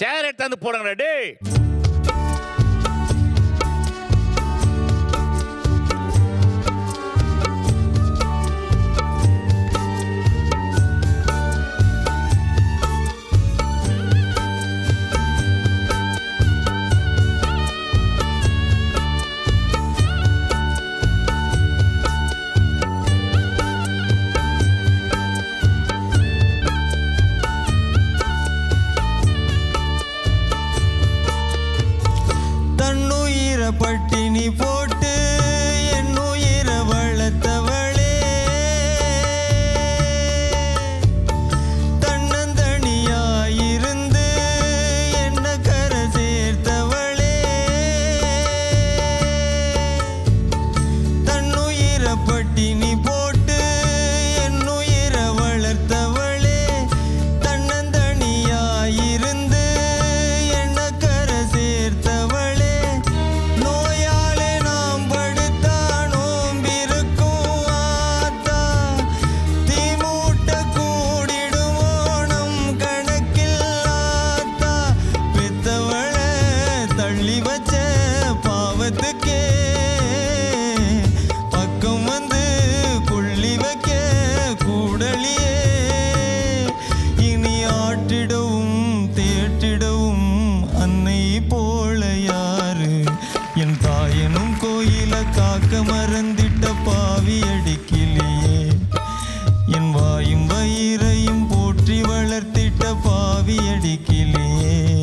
சேர் எடுத்தாந்து போடுங்கடா டேய். பாவத்துக்கே பக்கம் வந்து கொள்ளி வைக்க கூடலியே. இனி ஆட்டிடவும் தேற்றிடவும் அன்னை போல யாரு? என் தாயனும் கோயில காக்க மறந்திட்ட பாவி அடிக்கிலேயே. என் வாயும் வயிறையும் போற்றி வளர்த்திட்ட பாவி அடிக்கிலேயே.